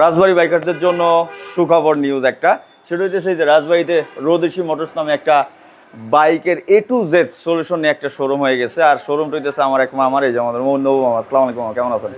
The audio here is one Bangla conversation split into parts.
রাজবাড়ি বাইকারদের জন্য সুখবর নিউজ একটা। সেটা হচ্ছে সেই যে রাজবাড়িতে রোদেশি মোটরস নামে একটা বাইকের এ টু জেড সলিউশন নিয়ে একটা শোরুম হয়ে গেছে। আর শোরুমটা হইতেছে আমার এক মামার এই যে আমাদের নবু মামা। আসসালামু আলাইকুম কেমন আছেন?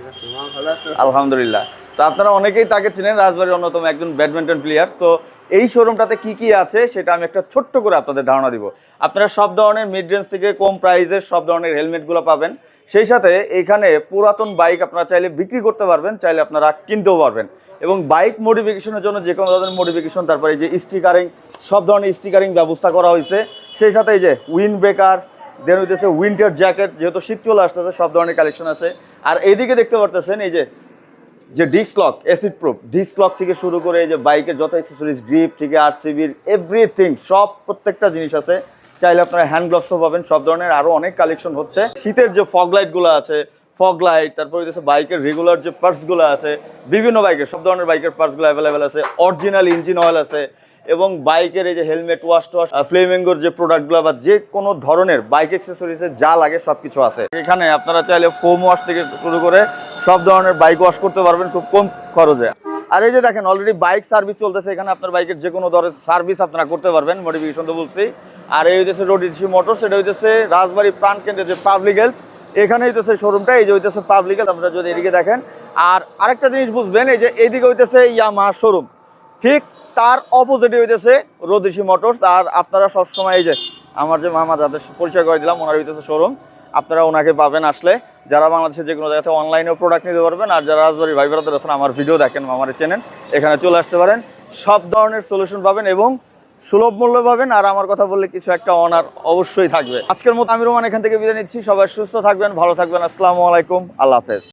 আলহামদুলিল্লাহ। তো আপনারা অনেকেই তাকে চিনেন, রাজবাড়ির অন্যতম একজন ব্যাডমিন্টন প্লেয়ার সো এই শোরুমটাতে কি কি আছে সেটা আমি একটা ছোট্ট করে আপনাদের ধারণা দিব। আপনারা সব ধরনের মিড রেঞ্জ থেকে কম প্রাইসের সব ধরনের হেলমেটগুলো পাবেন। সেই সাথে এখানে পুরাতন বাইক আপনারা চাইলে বিক্রি করতে পারবেন, চাইলে আপনারা কিনতেও পারবেন। এবং বাইক মডিফিকেশনের জন্য যে কোনো ধরনের মডিফিকেশন তারপরে যে স্টিকারিং সব ধরনের স্টিকারিং ব্যবস্থা করা হয়েছে। সেই সাথে এই যে উইন্ড ব্রেকার দেন হইতেছে উইন্টার জ্যাকেট যেহেতু শীত চলে আসতেছে, সব ধরনের কালেকশন আছে। আর এইদিকে দেখতে পারতেছেন এই যে যে disc lock acid proof disc lock থেকে শুরু করে এই যে বাইকের যত অ্যাক্সেসরিজ গ্রিপ থেকে আর আরসিবির এভরিথিং সব প্রত্যেকটা জিনিস আছে। চাইলে আপনারা হ্যান্ড গ্লাভসও পাবেন, সব ধরনের আরও অনেক কালেকশন হচ্ছে। শীতের যে ফগ আছে ফগ লাইট তারপরে হচ্ছে বাইকের রেগুলার যে পার্টসগুলো আছে, বিভিন্ন বাইকের সব ধরনের বাইকের পার্টসগুলো অ্যাভেলেবেল আছে। অরিজিনাল ইঞ্জিন অয়েল আছে এবং বাইকের এই যে হেলমেট ওয়াশ টোয়াশ ফ্লেমিঙ্গোর যে প্রোডাক্টগুলো বা যে কোনো ধরনের বাইক অ্যাক্সেসরিজের যা লাগে সব কিছু আছে। এখানে আপনারা চাইলে ফোম ওয়াশ থেকে শুরু করে সব ধরনের বাইক ওয়াশ করতে পারবেন খুব কম খরচে। আর এই যে দেখেন অলরেডি বাইক সার্ভিস চলতেছে, এখানে আপনার বাইকের যে কোনো ধরনের সার্ভিস আপনারা করতে পারবেন মডিফিকেশন তো বলছি। আর এই হইতেছে রোডিসি মোটর সেটা হইতেছে রাজবাড়ি প্রাণ কেন্দ্রের যে পাবলিক হেলথ এখানে হইতেছে শোরুমটা এই যে হইতেছে পাবলিক হেলথ আপনারা যদি এদিকে দেখেন। আর আরেকটা জিনিস বুঝবেন, এই যে এইদিকে হইতেছে ইয়ামা শোরুম ঠিক তার অপোজিটে হইতেছে রোদেশি মোটরস। আর আপনারা সবসময় এই যে আমার যে মামা, যাদের পরিচয় করে দিলাম, ওনার হইতেছে শোরুম আপনারা ওনাকে পাবেন আসলে। যারা বাংলাদেশের যে কোনো জায়গাতে অনলাইনেও প্রোডাক্ট নিতে পারবেন, আর যারা রাজবাড়ির ভাই আছেন, আমার ভিডিও দেখেন, মামারে চেনেন, এখানে চলে আসতে পারেন। সব ধরনের সলিউশন পাবেন এবং সুলভ মূল্য পাবেন আর আমার কথা বললে কিছু একটা অনার অবশ্যই থাকবে। আজকের মতো আমি রোমান এখান থেকে বিদায় নিচ্ছি। সবাই সুস্থ থাকবেন, ভালো থাকবেন। আসসালামু আলাইকুম। আল্লাহ হাফেজ।